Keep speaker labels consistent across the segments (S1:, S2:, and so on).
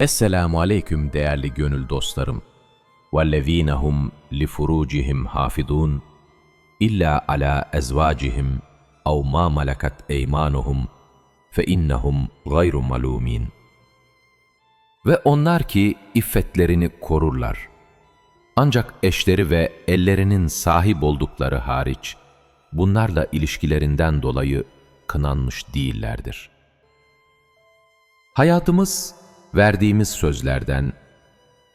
S1: Esselamu aleyküm değerli gönül dostlarım. وَالَّذ۪ينَ هُمْ لِفُرُوجِهِمْ حَافِظُونَ اِلَّا عَلَى اَزْوَاجِهِمْ اَوْ مَا مَلَكَتْ اَيْمَانُهُمْ فَاِنَّهُمْ غَيْرُ مَلُومِينَ Ve onlar ki iffetlerini korurlar. Ancak eşleri ve ellerinin sahip oldukları hariç, bunlarla ilişkilerinden dolayı kınanmış değillerdir. Hayatımız verdiğimiz sözlerden,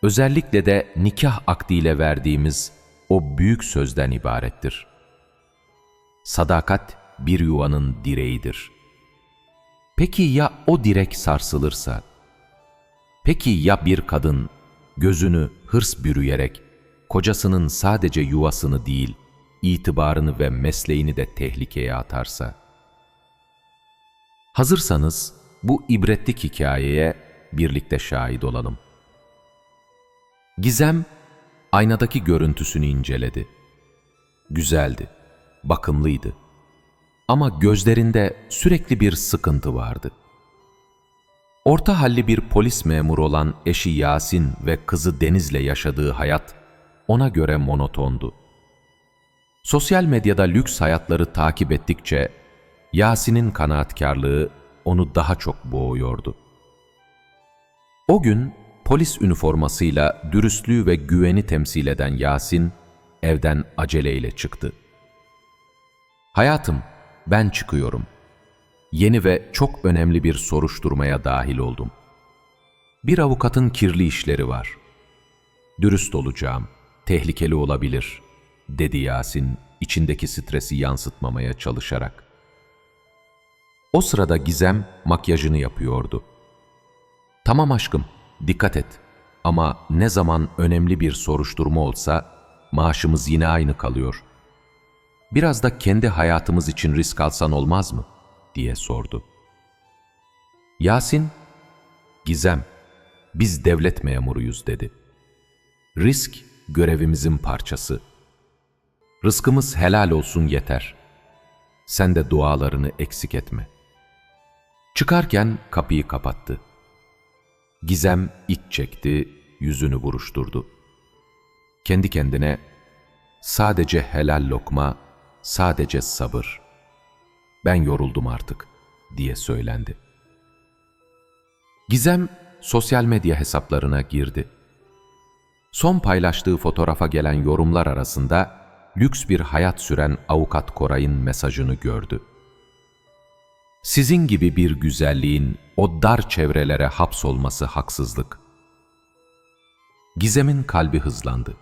S1: özellikle de nikah akdiyle verdiğimiz o büyük sözden ibarettir. Sadakat bir yuvanın direğidir. Peki ya o direk sarsılırsa? Peki ya bir kadın gözünü hırs bürüyerek kocasının sadece yuvasını değil, itibarını ve mesleğini de tehlikeye atarsa? Hazırsanız bu ibretlik hikayeye birlikte şahit olalım. Gizem, aynadaki görüntüsünü inceledi. Güzeldi, bakımlıydı. Ama gözlerinde sürekli bir sıkıntı vardı. Orta halli bir polis memuru olan eşi Yasin ve kızı Deniz'le yaşadığı hayat ona göre monotondu. Sosyal medyada lüks hayatları takip ettikçe Yasin'in kanaatkarlığı onu daha çok boğuyordu. O gün polis üniformasıyla dürüstlüğü ve güveni temsil eden Yasin evden aceleyle çıktı. Hayatım, ben çıkıyorum. Yeni ve çok önemli bir soruşturmaya dahil oldum. Bir avukatın kirli işleri var. Dürüst olacağım, tehlikeli olabilir, dedi Yasin içindeki stresi yansıtmamaya çalışarak. O sırada Gizem makyajını yapıyordu. Tamam aşkım, dikkat et. Ama ne zaman önemli bir soruşturma olsa maaşımız yine aynı kalıyor. Biraz da kendi hayatımız için risk alsan olmaz mı? diye sordu. Yasin, Gizem, biz devlet memuruyuz dedi. Risk görevimizin parçası. Rızkımız helal olsun yeter. Sen de dualarını eksik etme. Çıkarken kapıyı kapattı. Gizem iç çekti, yüzünü buruşturdu. Kendi kendine, sadece helal lokma, sadece sabır. Ben yoruldum artık, diye söylendi. Gizem, sosyal medya hesaplarına girdi. Son paylaştığı fotoğrafa gelen yorumlar arasında, lüks bir hayat süren avukat Koray'ın mesajını gördü. Sizin gibi bir güzelliğin o dar çevrelere hapsolması haksızlık. Gizem'in kalbi hızlandı.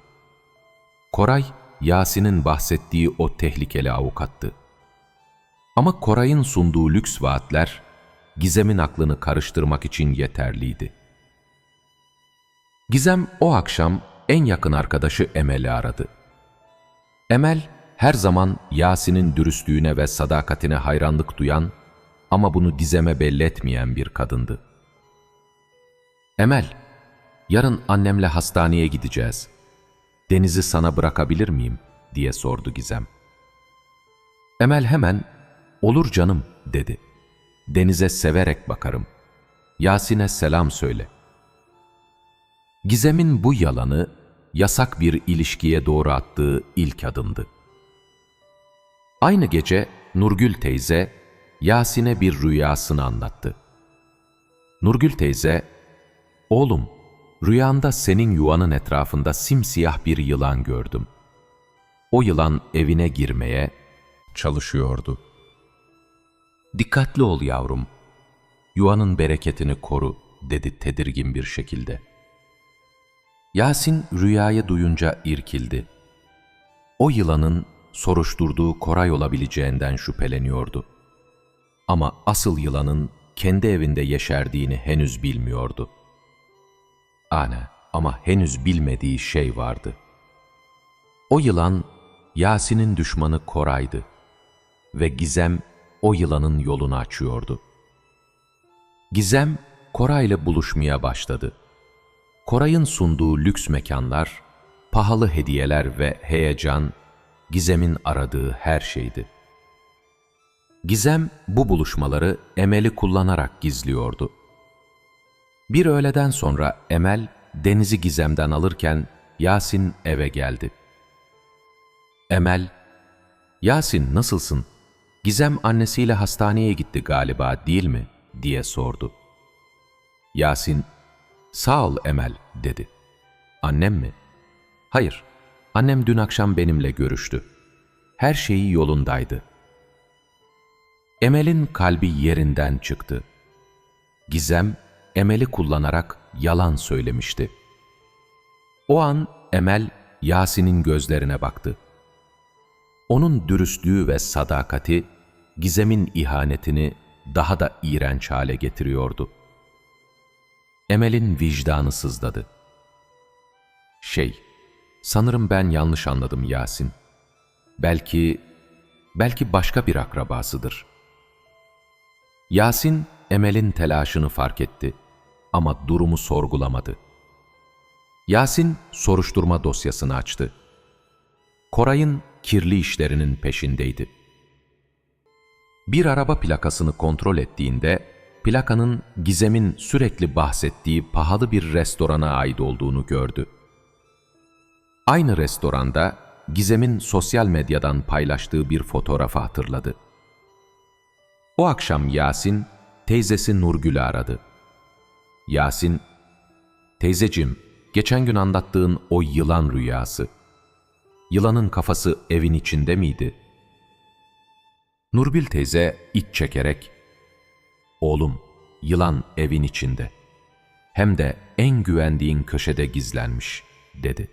S1: Koray, Yasin'in bahsettiği o tehlikeli avukattı. Ama Koray'ın sunduğu lüks vaatler, Gizem'in aklını karıştırmak için yeterliydi. Gizem o akşam en yakın arkadaşı Emel'i aradı. Emel, her zaman Yasin'in dürüstlüğüne ve sadakatine hayranlık duyan ama bunu Gizem'e belli etmeyen bir kadındı. Emel, yarın annemle hastaneye gideceğiz. Deniz'i sana bırakabilir miyim? diye sordu Gizem. Emel hemen, olur canım dedi. Deniz'e severek bakarım. Yasin'e selam söyle. Gizem'in bu yalanı, yasak bir ilişkiye doğru attığı ilk adımdı. Aynı gece Nurgül teyze Yasin'e bir rüyasını anlattı. Nurgül teyze, ''Oğlum, rüyanda senin yuvanın etrafında simsiyah bir yılan gördüm. O yılan evine girmeye çalışıyordu. Dikkatli ol yavrum, yuvanın bereketini koru.'' dedi tedirgin bir şekilde. Yasin rüyayı duyunca irkildi. O yılanın soruşturduğu Koray olabileceğinden şüpheleniyordu. Ama asıl yılanın kendi evinde yeşerdiğini henüz bilmiyordu. Ana ama henüz bilmediği şey vardı. O yılan Yasin'in düşmanı Koray'dı ve Gizem o yılanın yolunu açıyordu. Gizem Koray'la buluşmaya başladı. Koray'ın sunduğu lüks mekanlar, pahalı hediyeler ve heyecan Gizem'in aradığı her şeydi. Gizem bu buluşmaları Emel'i kullanarak gizliyordu. Bir öğleden sonra Emel Deniz'i Gizem'den alırken Yasin eve geldi. Emel, Yasin nasılsın? Gizem annesiyle hastaneye gitti galiba değil mi? diye sordu. Yasin, sağ ol Emel dedi. Annem mi? Hayır, annem dün akşam benimle görüştü. Her şeyi yolundaydı. Emel'in kalbi yerinden çıktı. Gizem, Emel'i kullanarak yalan söylemişti. O an Emel, Yasin'in gözlerine baktı. Onun dürüstlüğü ve sadakati, Gizem'in ihanetini daha da iğrenç hale getiriyordu. Emel'in vicdanı sızladı. Şey, sanırım ben yanlış anladım Yasin. Belki, belki başka bir akrabasıdır. Yasin, Emel'in telaşını fark etti ama durumu sorgulamadı. Yasin soruşturma dosyasını açtı. Koray'ın kirli işlerinin peşindeydi. Bir araba plakasını kontrol ettiğinde plakanın Gizem'in sürekli bahsettiği pahalı bir restorana ait olduğunu gördü. Aynı restoranda Gizem'in sosyal medyadan paylaştığı bir fotoğrafı hatırladı. O akşam Yasin, teyzesi Nurgül'ü aradı. Yasin, teyzecim, geçen gün anlattığın o yılan rüyası. Yılanın kafası evin içinde miydi? Nurgül teyze iç çekerek, Oğlum, yılan evin içinde. Hem de en güvendiğin köşede gizlenmiş, dedi.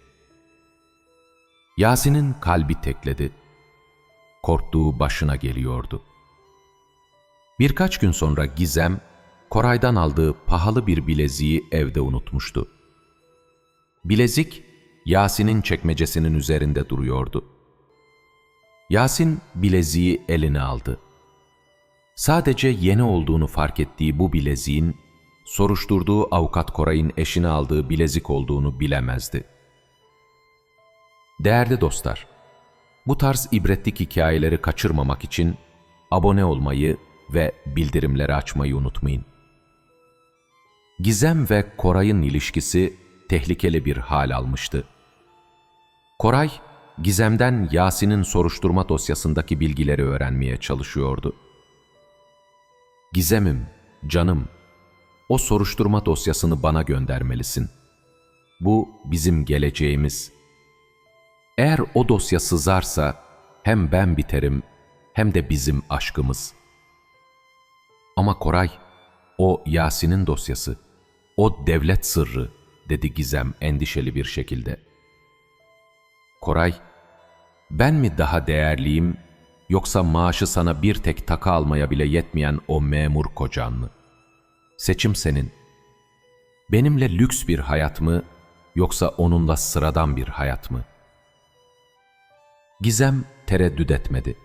S1: Yasin'in kalbi tekledi. Korktuğu başına geliyordu. Birkaç gün sonra Gizem, Koray'dan aldığı pahalı bir bileziği evde unutmuştu. Bilezik, Yasin'in çekmecesinin üzerinde duruyordu. Yasin bileziği eline aldı. Sadece yeni olduğunu fark ettiği bu bileziğin, soruşturduğu avukat Koray'ın eşine aldığı bilezik olduğunu bilemezdi. Değerli dostlar, bu tarz ibretlik hikayeleri kaçırmamak için abone olmayı ve bildirimleri açmayı unutmayın. Gizem ve Koray'ın ilişkisi tehlikeli bir hal almıştı. Koray, Gizem'den Yasin'in soruşturma dosyasındaki bilgileri öğrenmeye çalışıyordu. Gizemim, canım, o soruşturma dosyasını bana göndermelisin. Bu bizim geleceğimiz. Eğer o dosya sızarsa hem ben biterim hem de bizim aşkımız. Ama Koray, o Yasin'in dosyası, o devlet sırrı, dedi Gizem endişeli bir şekilde. Koray, ben mi daha değerliyim yoksa maaşı sana bir tek taka almaya bile yetmeyen o memur kocan mı? Seçim senin. Benimle lüks bir hayat mı yoksa onunla sıradan bir hayat mı? Gizem tereddüt etmedi.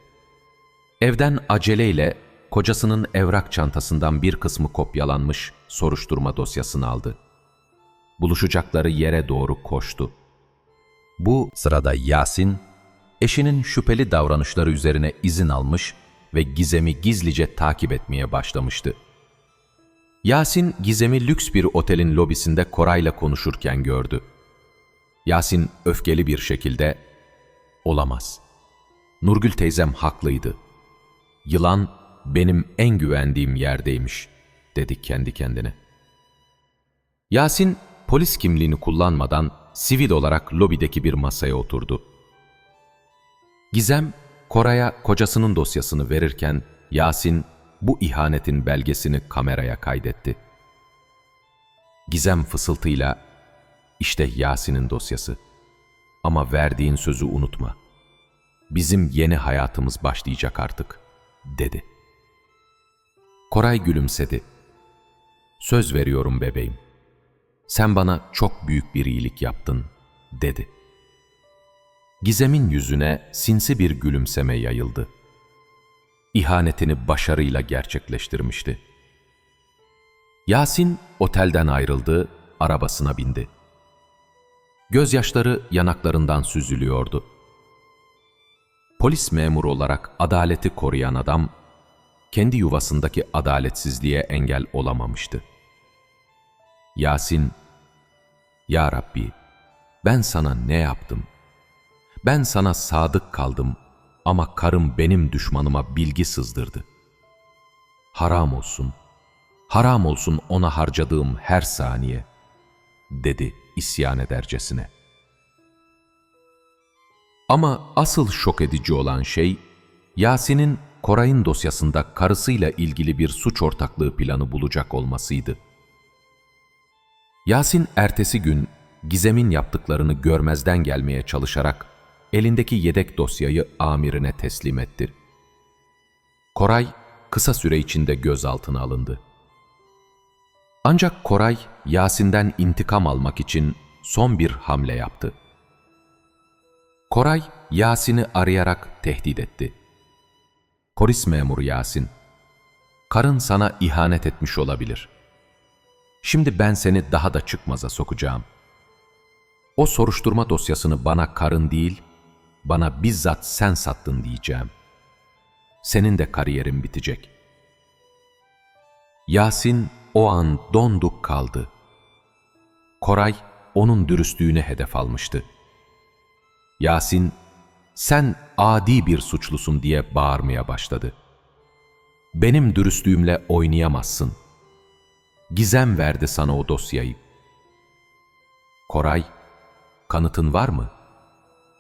S1: Evden aceleyle kocasının evrak çantasından bir kısmı kopyalanmış soruşturma dosyasını aldı. Buluşacakları yere doğru koştu. Bu sırada Yasin, eşinin şüpheli davranışları üzerine izin almış ve Gizem'i gizlice takip etmeye başlamıştı. Yasin, Gizem'i lüks bir otelin lobisinde Koray'la konuşurken gördü. Yasin öfkeli bir şekilde, ''Olamaz. Nurgül teyzem haklıydı. Yılan benim en güvendiğim yerdeymiş.'' dedi kendi kendine. Yasin, polis kimliğini kullanmadan sivil olarak lobideki bir masaya oturdu. Gizem, Koray'a kocasının dosyasını verirken Yasin bu ihanetin belgesini kameraya kaydetti. Gizem fısıltıyla, işte Yasin'in dosyası. Ama verdiğin sözü unutma. Bizim yeni hayatımız başlayacak artık, dedi. Koray gülümsedi. Söz veriyorum bebeğim. Sen bana çok büyük bir iyilik yaptın, dedi.'' Gizem'in yüzüne sinsi bir gülümseme yayıldı. İhanetini başarıyla gerçekleştirmişti. Yasin otelden ayrıldı, arabasına bindi. Gözyaşları yanaklarından süzülüyordu. Polis memuru olarak adaleti koruyan adam, kendi yuvasındaki adaletsizliğe engel olamamıştı. Yasin, Ya Rabbi, ben sana ne yaptım? Ben sana sadık kaldım ama karım benim düşmanıma bilgi sızdırdı. Haram olsun, haram olsun ona harcadığım her saniye, dedi isyan edercesine. Ama asıl şok edici olan şey, Yasin'in Koray'ın dosyasında karısıyla ilgili bir suç ortaklığı planı bulacak olmasıydı. Yasin ertesi gün Gizem'in yaptıklarını görmezden gelmeye çalışarak elindeki yedek dosyayı amirine teslim etti. Koray kısa süre içinde gözaltına alındı. Ancak Koray Yasin'den intikam almak için son bir hamle yaptı. Koray Yasin'i arayarak tehdit etti. Polis memuru Yasin, karın sana ihanet etmiş olabilir. Şimdi ben seni daha da çıkmaza sokacağım. O soruşturma dosyasını bana karın değil, bana bizzat sen sattın diyeceğim. Senin de kariyerin bitecek. Yasin o an donduk kaldı. Koray onun dürüstlüğüne hedef almıştı. Yasin, sen adi bir suçlusun diye bağırmaya başladı. Benim dürüstlüğümle oynayamazsın. Gizem verdi sana o dosyayı. Koray, kanıtın var mı?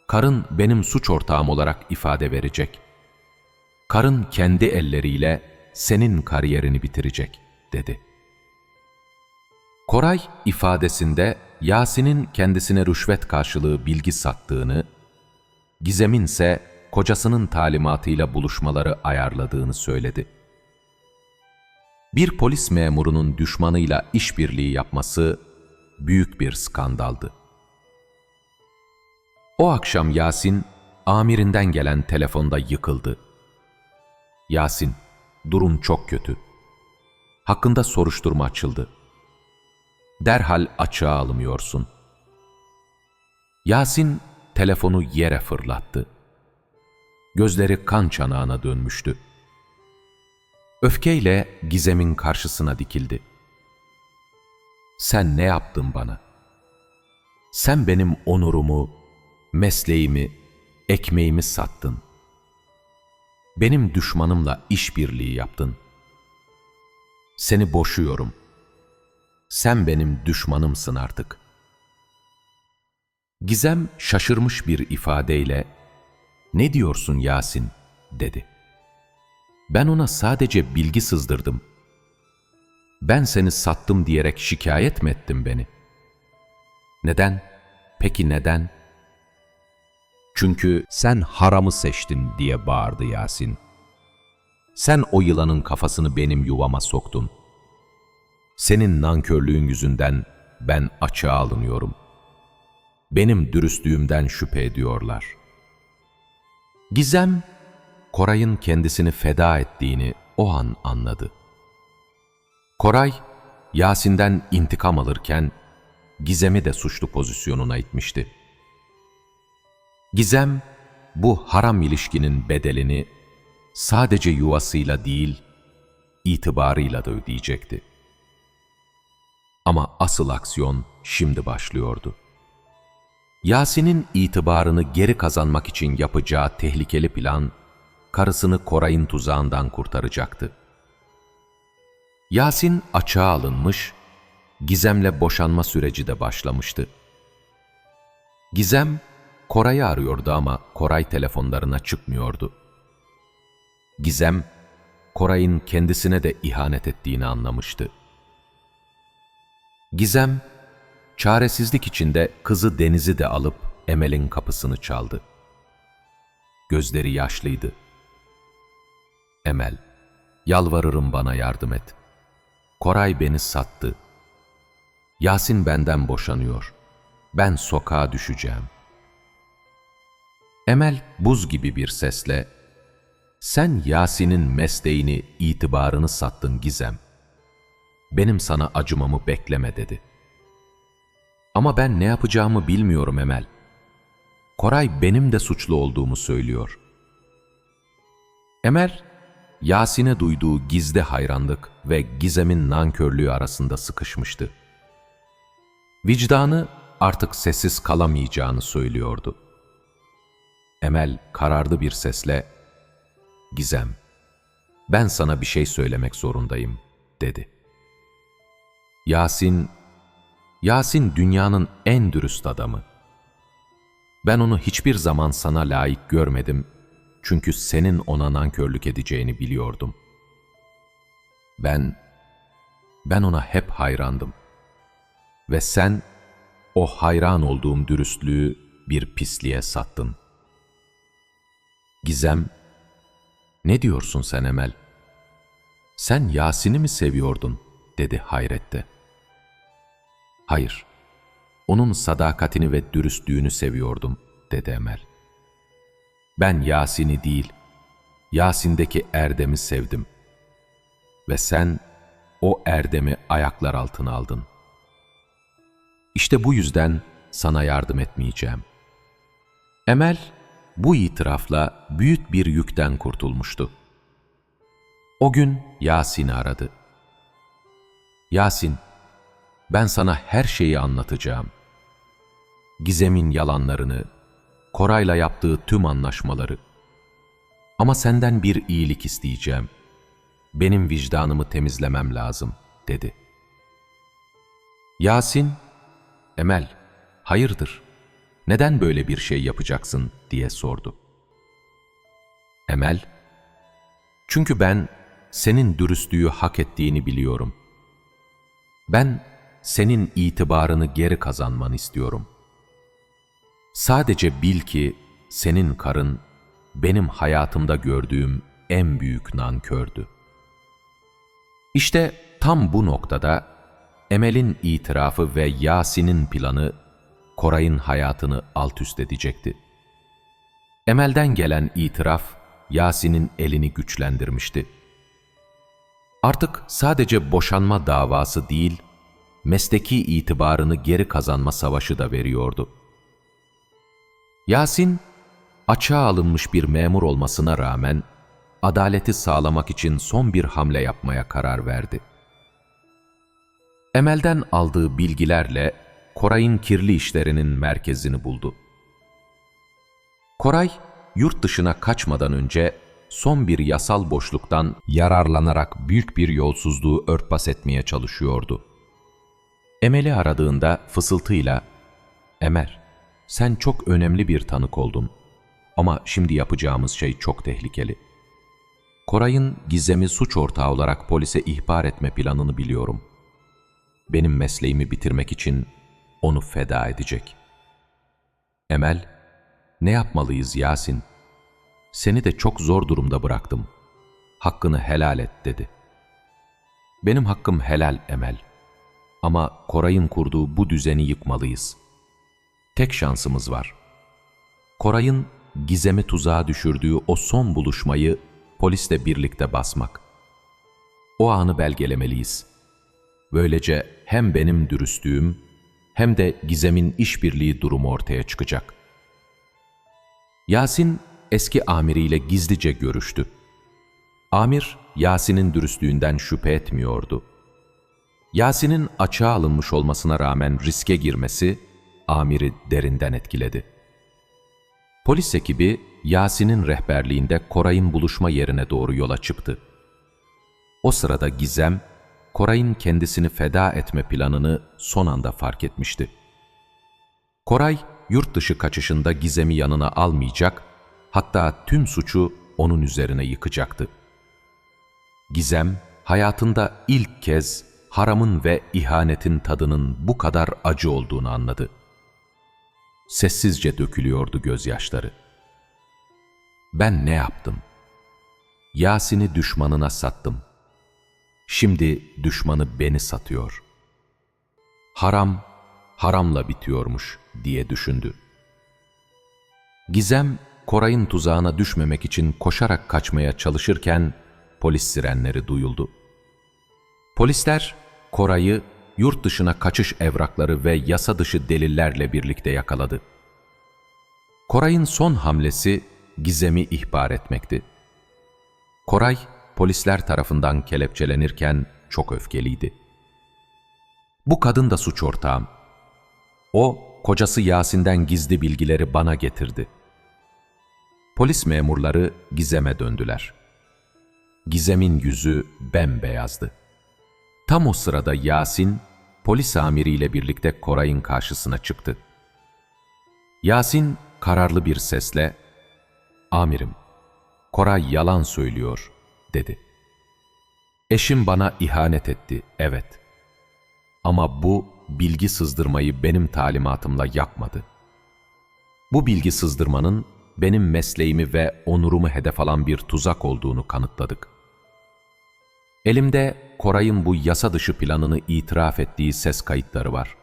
S1: Karın benim suç ortağım olarak ifade verecek. Karın kendi elleriyle senin kariyerini bitirecek, dedi. Koray ifadesinde Yasin'in kendisine rüşvet karşılığı bilgi sattığını, Gizem'in ise kocasının talimatıyla buluşmaları ayarladığını söyledi. Bir polis memurunun düşmanıyla işbirliği yapması büyük bir skandaldı. O akşam Yasin, amirinden gelen telefonda yıkıldı. Yasin, durum çok kötü. Hakkında soruşturma açıldı. Derhal açığa alımıyorsun. Yasin telefonu yere fırlattı. Gözleri kan çanağına dönmüştü. Öfkeyle Gizem'in karşısına dikildi. Sen ne yaptın bana? Sen benim onurumu, mesleğimi, ekmeğimi sattın. Benim düşmanımla işbirliği yaptın. Seni boşuyorum. Sen benim düşmanımsın artık. Gizem şaşırmış bir ifadeyle, ''Ne diyorsun Yasin?'' dedi. Ben ona sadece bilgi sızdırdım. Ben seni sattım diyerek şikayet mi ettin beni? Neden? Peki neden? Çünkü sen haramı seçtin diye bağırdı Yasin. Sen o yılanın kafasını benim yuvama soktun. Senin nankörlüğün yüzünden ben açığa alınıyorum. Benim dürüstlüğümden şüphe ediyorlar. Gizem, Koray'ın kendisini feda ettiğini o an anladı. Koray, Yasin'den intikam alırken Gizem'i de suçlu pozisyonuna itmişti. Gizem, bu haram ilişkinin bedelini sadece yuvasıyla değil, itibarıyla da ödeyecekti. Ama asıl aksiyon şimdi başlıyordu. Yasin'in itibarını geri kazanmak için yapacağı tehlikeli plan, karısını Koray'ın tuzağından kurtaracaktı. Yasin açığa alınmış, Gizem'le boşanma süreci de başlamıştı. Gizem, Koray'ı arıyordu ama Koray telefonlarına çıkmıyordu. Gizem, Koray'ın kendisine de ihanet ettiğini anlamıştı. Gizem, çaresizlik içinde kızı Deniz'i de alıp Emel'in kapısını çaldı. Gözleri yaşlıydı. Emel, yalvarırım bana yardım et. Koray beni sattı. Yasin benden boşanıyor. Ben sokağa düşeceğim. Emel buz gibi bir sesle, sen Yasin'in mesleğini, itibarını sattın Gizem. Benim sana acımamı bekleme dedi. Ama ben ne yapacağımı bilmiyorum Emel. Koray benim de suçlu olduğumu söylüyor. Emel, Yasin'e duyduğu gizli hayranlık ve Gizem'in nankörlüğü arasında sıkışmıştı. Vicdanı artık sessiz kalamayacağını söylüyordu. Emel kararlı bir sesle, Gizem, ben sana bir şey söylemek zorundayım, dedi. Yasin, Yasin dünyanın en dürüst adamı. Ben onu hiçbir zaman sana layık görmedim çünkü senin ona nankörlük edeceğini biliyordum. Ben, ben ona hep hayrandım. Ve sen, o hayran olduğum dürüstlüğü bir pisliğe sattın. Gizem, ne diyorsun sen Emel? Sen Yasin'i mi seviyordun? dedi hayrette. Hayır, onun sadakatini ve dürüstlüğünü seviyordum, dedi Emel. Ben Yasin'i değil, Yasin'deki Erdem'i sevdim. Ve sen o Erdem'i ayaklar altına aldın. İşte bu yüzden sana yardım etmeyeceğim. Emel bu itirafla büyük bir yükten kurtulmuştu. O gün Yasin'i aradı. Yasin, ben sana her şeyi anlatacağım. Gizem'in yalanlarını, Koray'la yaptığı tüm anlaşmaları. Ama senden bir iyilik isteyeceğim. Benim vicdanımı temizlemem lazım, dedi. Yasin, Emel, hayırdır? Neden böyle bir şey yapacaksın diye sordu. Emel, çünkü ben senin dürüstlüğü hak ettiğini biliyorum. Ben senin itibarını geri kazanmanı istiyorum. Sadece bil ki senin karın benim hayatımda gördüğüm en büyük nankördü. İşte tam bu noktada Emel'in itirafı ve Yasin'in planı Koray'ın hayatını alt üst edecekti. Emel'den gelen itiraf Yasin'in elini güçlendirmişti. Artık sadece boşanma davası değil, mesleki itibarını geri kazanma savaşı da veriyordu. Yasin, açığa alınmış bir memur olmasına rağmen, adaleti sağlamak için son bir hamle yapmaya karar verdi. Emel'den aldığı bilgilerle Koray'ın kirli işlerinin merkezini buldu. Koray, yurt dışına kaçmadan önce son bir yasal boşluktan yararlanarak büyük bir yolsuzluğu örtbas etmeye çalışıyordu. Emel'i aradığında fısıltıyla, ''Emel, sen çok önemli bir tanık oldun ama şimdi yapacağımız şey çok tehlikeli. Koray'ın Gizem'i suç ortağı olarak polise ihbar etme planını biliyorum. Benim mesleğimi bitirmek için onu feda edecek. Emel, ne yapmalıyız Yasin? Seni de çok zor durumda bıraktım. Hakkını helal et dedi. Benim hakkım helal Emel. Ama Koray'ın kurduğu bu düzeni yıkmalıyız. Tek şansımız var. Koray'ın gizemi tuzağa düşürdüğü o son buluşmayı polisle birlikte basmak. O anı belgelemeliyiz. Böylece hem benim dürüstlüğüm hem de Gizem'in işbirliği durumu ortaya çıkacak. Yasin eski amiriyle gizlice görüştü. Amir, Yasin'in dürüstlüğünden şüphe etmiyordu. Yasin'in açığa alınmış olmasına rağmen riske girmesi, amiri derinden etkiledi. Polis ekibi, Yasin'in rehberliğinde Koray'ın buluşma yerine doğru yola çıktı. O sırada Gizem, Koray'ın kendisini feda etme planını son anda fark etmişti. Koray, yurt dışı kaçışında Gizem'i yanına almayacak, hatta tüm suçu onun üzerine yıkacaktı. Gizem, hayatında ilk kez haramın ve ihanetin tadının bu kadar acı olduğunu anladı. Sessizce dökülüyordu gözyaşları. Ben ne yaptım? Yasin'i düşmanına sattım. Şimdi düşmanı beni satıyor. Haram, haramla bitiyormuş diye düşündü. Gizem, Koray'ın tuzağına düşmemek için koşarak kaçmaya çalışırken polis sirenleri duyuldu. Polisler Koray'ı yurt dışına kaçış evrakları ve yasa dışı delillerle birlikte yakaladı. Koray'ın son hamlesi Gizem'i ihbar etmekti. Koray, polisler tarafından kelepçelenirken çok öfkeliydi. Bu kadın da suç ortağım. O, kocası Yasin'den gizli bilgileri bana getirdi. Polis memurları Gizem'e döndüler. Gizem'in yüzü bembeyazdı. Tam o sırada Yasin, polis amiriyle birlikte Koray'ın karşısına çıktı. Yasin kararlı bir sesle, ''Amirim, Koray yalan söylüyor.'' dedi. ''Eşim bana ihanet etti, evet. Ama bu bilgi sızdırmayı benim talimatımla yapmadı. Bu bilgi sızdırmanın benim mesleğimi ve onurumu hedef alan bir tuzak olduğunu kanıtladık. Elimde Koray'ın bu yasa dışı planını itiraf ettiği ses kayıtları var.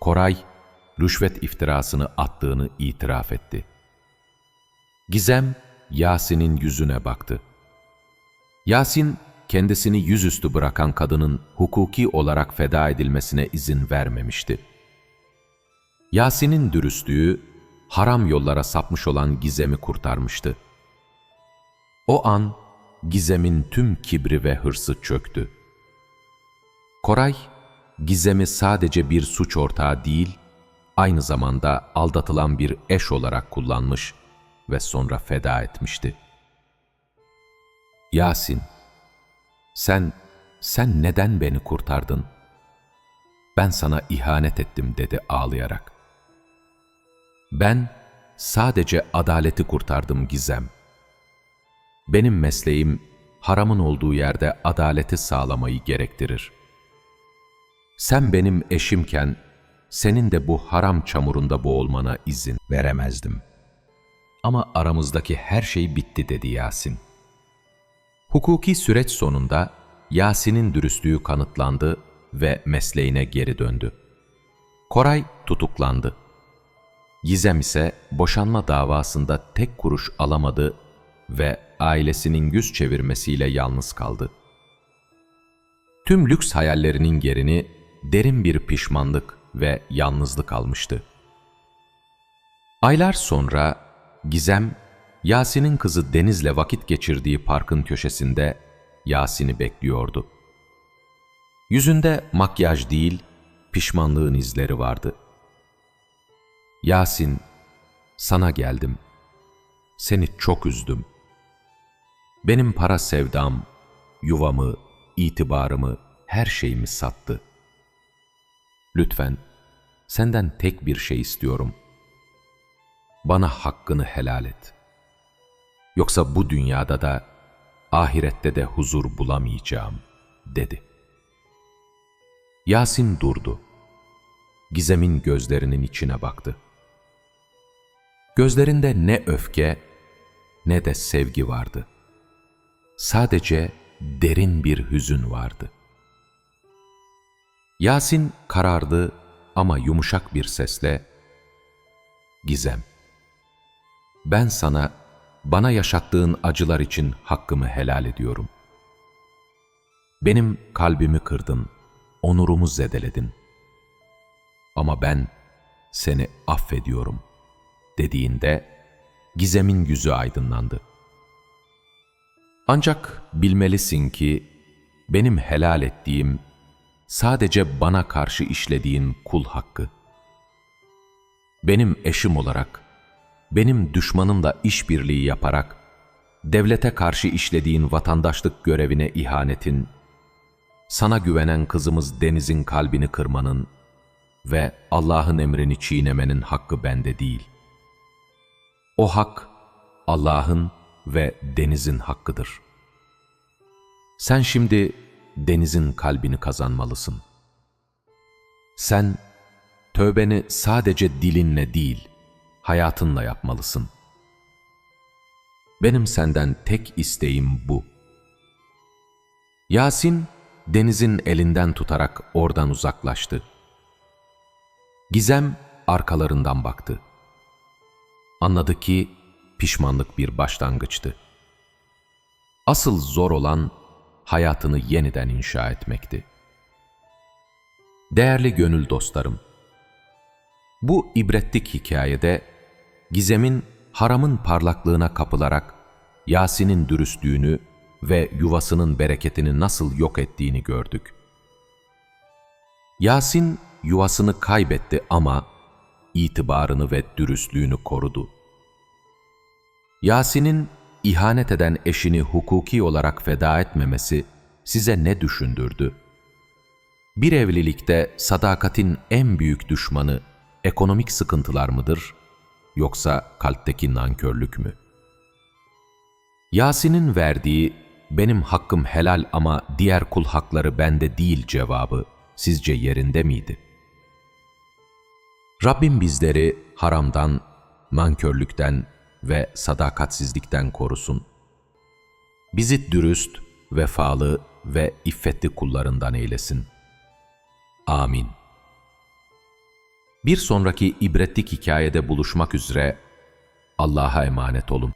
S1: Koray, rüşvet iftirasını attığını itiraf etti. Gizem, Yasin'in yüzüne baktı. Yasin, kendisini yüzüstü bırakan kadının hukuki olarak feda edilmesine izin vermemişti. Yasin'in dürüstlüğü, haram yollara sapmış olan Gizem'i kurtarmıştı. O an, Gizem'in tüm kibri ve hırsı çöktü. Koray, Gizem'i sadece bir suç ortağı değil, aynı zamanda aldatılan bir eş olarak kullanmış ve sonra feda etmişti. Yasin, sen, sen neden beni kurtardın? Ben sana ihanet ettim dedi ağlayarak. Ben sadece adaleti kurtardım Gizem. Benim mesleğim haramın olduğu yerde adaleti sağlamayı gerektirir. Sen benim eşimken senin de bu haram çamurunda boğulmana izin veremezdim. Ama aramızdaki her şey bitti dedi Yasin. Hukuki süreç sonunda Yasin'in dürüstlüğü kanıtlandı ve mesleğine geri döndü. Koray tutuklandı. Gizem ise boşanma davasında tek kuruş alamadı ve ailesinin yüz çevirmesiyle yalnız kaldı. Tüm lüks hayallerinin yerini derin bir pişmanlık ve yalnızlık almıştı. Aylar sonra Gizem, Yasin'in kızı Deniz'le vakit geçirdiği parkın köşesinde Yasin'i bekliyordu. Yüzünde makyaj değil, pişmanlığın izleri vardı. Yasin, sana geldim. Seni çok üzdüm. Benim para sevdam, yuvamı, itibarımı, her şeyimi sattı. Lütfen, senden tek bir şey istiyorum. Bana hakkını helal et. Yoksa bu dünyada da, ahirette de huzur bulamayacağım, dedi. Yasin durdu. Gizem'in gözlerinin içine baktı. Gözlerinde ne öfke ne de sevgi vardı. Sadece derin bir hüzün vardı. Yasin karardı ama yumuşak bir sesle Gizem, ben sana, bana yaşattığın acılar için hakkımı helal ediyorum. Benim kalbimi kırdın, onurumu zedeledin. Ama ben seni affediyorum dediğinde Gizem'in yüzü aydınlandı. Ancak bilmelisin ki benim helal ettiğim sadece bana karşı işlediğin kul hakkı. Benim eşim olarak, benim düşmanımla işbirliği yaparak, devlete karşı işlediğin vatandaşlık görevine ihanetin, sana güvenen kızımız Deniz'in kalbini kırmanın ve Allah'ın emrini çiğnemenin hakkı bende değil. O hak, Allah'ın ve Deniz'in hakkıdır. Sen şimdi Deniz'in kalbini kazanmalısın. Sen, tövbeni sadece dilinle değil, hayatınla yapmalısın. Benim senden tek isteğim bu. Yasin, Deniz'in elinden tutarak oradan uzaklaştı. Gizem arkalarından baktı. Anladı ki pişmanlık bir başlangıçtı. Asıl zor olan hayatını yeniden inşa etmekti. Değerli gönül dostlarım, bu ibretlik hikayede Gizem'in haramın parlaklığına kapılarak Yasin'in dürüstlüğünü ve yuvasının bereketini nasıl yok ettiğini gördük. Yasin yuvasını kaybetti ama itibarını ve dürüstlüğünü korudu. Yasin'in ihanet eden eşini hukuki olarak feda etmemesi size ne düşündürdü? Bir evlilikte sadakatin en büyük düşmanı ekonomik sıkıntılar mıdır yoksa kalpteki nankörlük mü? Yasin'in verdiği benim hakkım helal ama diğer kul hakları bende değil cevabı sizce yerinde miydi? Rabbim bizleri haramdan, nankörlükten ve sadakatsizlikten korusun. Bizi dürüst, vefalı ve iffetli kullarından eylesin. Amin. Bir sonraki ibretlik hikayede buluşmak üzere Allah'a emanet olun.